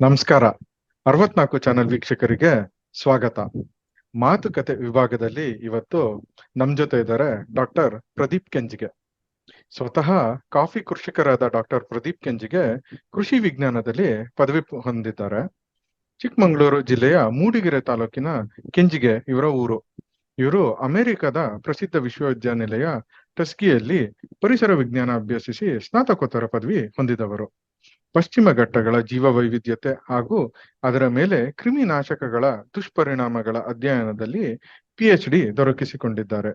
ನಮಸ್ಕಾರ. ಅರವತ್ನಾಲ್ಕು ಚಾನೆಲ್ ವೀಕ್ಷಕರಿಗೆ ಸ್ವಾಗತ. ಮಾತುಕತೆ ವಿಭಾಗದಲ್ಲಿ ಇವತ್ತು ನಮ್ ಜೊತೆ ಇದ್ದಾರೆ ಡಾಕ್ಟರ್ ಪ್ರದೀಪ್ ಕೆಂಜಿಗೆ. ಸ್ವತಃ ಕಾಫಿ ಕೃಷಿಕರಾದ ಡಾಕ್ಟರ್ ಪ್ರದೀಪ್ ಕೆಂಜಿಗೆ ಕೃಷಿ ವಿಜ್ಞಾನದಲ್ಲಿ ಪದವಿ ಹೊಂದಿದ್ದಾರೆ. ಚಿಕ್ಕಮಗಳೂರು ಜಿಲ್ಲೆಯ ಮೂಡಿಗೆರೆ ತಾಲೂಕಿನ ಕೆಂಜಿಗೆ ಇವರ ಊರು. ಇವರು ಅಮೆರಿಕದ ಪ್ರಸಿದ್ಧ ವಿಶ್ವವಿದ್ಯಾನಿಲಯ ಟಸ್ಕಿಯಲ್ಲಿ ಪರಿಸರ ವಿಜ್ಞಾನ ಅಭ್ಯಸಿಸಿ ಸ್ನಾತಕೋತ್ತರ ಪದವಿ ಹೊಂದಿದವರು. ಪಶ್ಚಿಮ ಘಟ್ಟಗಳ ಜೀವ ವೈವಿಧ್ಯತೆ ಹಾಗೂ ಅದರ ಮೇಲೆ ಕ್ರಿಮಿನಾಶಕಗಳ ದುಷ್ಪರಿಣಾಮಗಳ ಅಧ್ಯಯನದಲ್ಲಿ ಪಿಎಚ್ ಡಿ ದೊರಕಿಸಿಕೊಂಡಿದ್ದಾರೆ.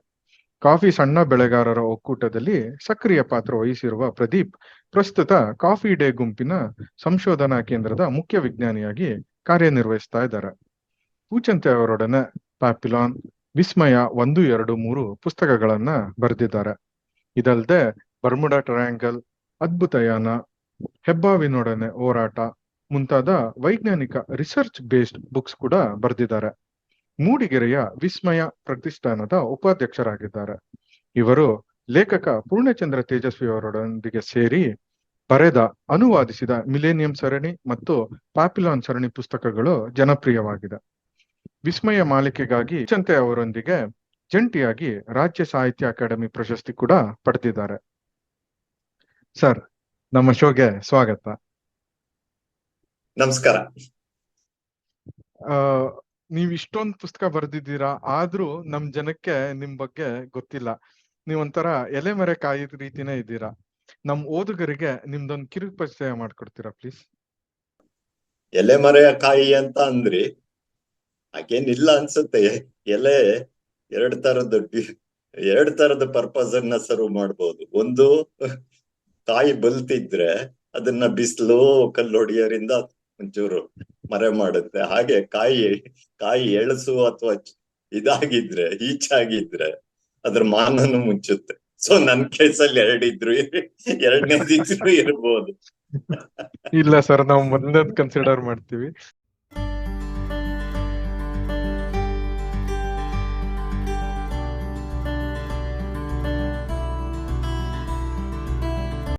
ಕಾಫಿ ಸಣ್ಣ ಬೆಳೆಗಾರರ ಒಕ್ಕೂಟದಲ್ಲಿ ಸಕ್ರಿಯ ಪಾತ್ರ ವಹಿಸಿರುವ ಪ್ರದೀಪ್ ಪ್ರಸ್ತುತ ಕಾಫಿ ಡೇ ಗುಂಪಿನ ಸಂಶೋಧನಾ ಕೇಂದ್ರದ ಮುಖ್ಯ ವಿಜ್ಞಾನಿಯಾಗಿ ಕಾರ್ಯನಿರ್ವಹಿಸ್ತಾ ಇದ್ದಾರೆ. ಪೂಚಂತೆ ಅವರೊಡನೆ ಪ್ಯಾಪಿಲಾನ್, ವಿಸ್ಮಯ ಒಂದು, ಎರಡು, ಮೂರು ಪುಸ್ತಕಗಳನ್ನ ಬರೆದಿದ್ದಾರೆ. ಇದಲ್ಲದೆ ಬರ್ಮುಡಾ ಟ್ರಯಾಂಗಲ್, ಅದ್ಭುತಯಾನ ಹೆಬ್ಬಾವಿನೊಡನೆ ಹೋರಾಟ. ಮುಂತಾದ ವೈಜ್ಞಾನಿಕ ರಿಸರ್ಚ್ ಬೇಸ್ಡ್ ಬುಕ್ಸ್ ಕೂಡ ಬರೆದಿದ್ದಾರೆ. ಮೂಡಿಗೆರೆಯ ವಿಸ್ಮಯ ಪ್ರತಿಷ್ಠಾನದ ಉಪಾಧ್ಯಕ್ಷರಾಗಿದ್ದಾರೆ. ಇವರು ಲೇಖಕ ಪೂರ್ಣಚಂದ್ರ ತೇಜಸ್ವಿ ಅವರೊಂದಿಗೆ ಸೇರಿ ಬರೆದ, ಅನುವಾದಿಸಿದ ಮಿಲೇನಿಯಂ ಸರಣಿ ಮತ್ತು ಪಾಪಿಲಾನ್ ಸರಣಿ ಪುಸ್ತಕಗಳು ಜನಪ್ರಿಯವಾಗಿದೆ. ವಿಸ್ಮಯ ಮಾಲಿಕೆಗಾಗಿ ಚಂತೆ ಅವರೊಂದಿಗೆ ಜಂಟಿಯಾಗಿ ರಾಜ್ಯ ಸಾಹಿತ್ಯ ಅಕಾಡೆಮಿ ಪ್ರಶಸ್ತಿ ಕೂಡ ಪಡೆದಿದ್ದಾರೆ. ಸರ್ ನಮ್ಮ ಶೋಗೆ ಸ್ವಾಗತ. ನಮಸ್ಕಾರ. ನೀವ್ ಇಷ್ಟೊಂದ್ ಪುಸ್ತಕ ಬರ್ದಿದ್ದೀರಾ ಆದ್ರೂ ನಮ್ ಜನಕ್ಕೆ ನಿಮ್ ಬಗ್ಗೆ ಗೊತ್ತಿಲ್ಲ. ನೀವೊಂಥರ ಎಲೆಮರೆ ಕಾಯಿ ರೀತಿನೇ ಇದ್ದೀರಾ. ನಮ್ ಓದುಗರಿಗೆ ನಿಮ್ದೊಂದ್ ಕಿರು ಪರಿಚಯ ಮಾಡ್ಕೊಡ್ತೀರಾ ಪ್ಲೀಸ್? ಎಲೆ ಕಾಯಿ ಅಂತ ಅಂದ್ರಿ ಹಾಗೇನಿಲ್ಲ ಅನ್ಸುತ್ತೆ. ಎಲೆ ಎರಡ್ ತರದ ಎರಡ್ ತರದ ಪರ್ಪಸ್ ಅನ್ನ ಸರ್ವ್ ಮಾಡ್ಬೋದು. ಒಂದು ಕಾಯಿ ಬಲ್ತಿದ್ರೆ ಅದನ್ನ ಬಿಸಿಲು, ಕಲ್ಲೊಡೆಯೋರಿಂದ ಒಂಚೂರು ಮರೆ ಮಾಡುತ್ತೆ. ಹಾಗೆ ಕಾಯಿ ಕಾಯಿ ಎಳಸು ಅಥವಾ ಇದಾಗಿದ್ರೆ, ಈಚಾಗಿದ್ರೆ ಅದ್ರ ಮಾನನು ಮುಚ್ಚುತ್ತೆ. ಸೊ ನನ್ ಕೇಸಲ್ಲಿ ಎರಡಿದ್ರು, ಎರಡನೇದಿದ್ರು ಇರ್ಬೋದು. ಇಲ್ಲ ಸರ್, ನಾವು ಮೊದಲನೇದ್ ಕನ್ಸಿಡರ್ ಮಾಡ್ತೀವಿ.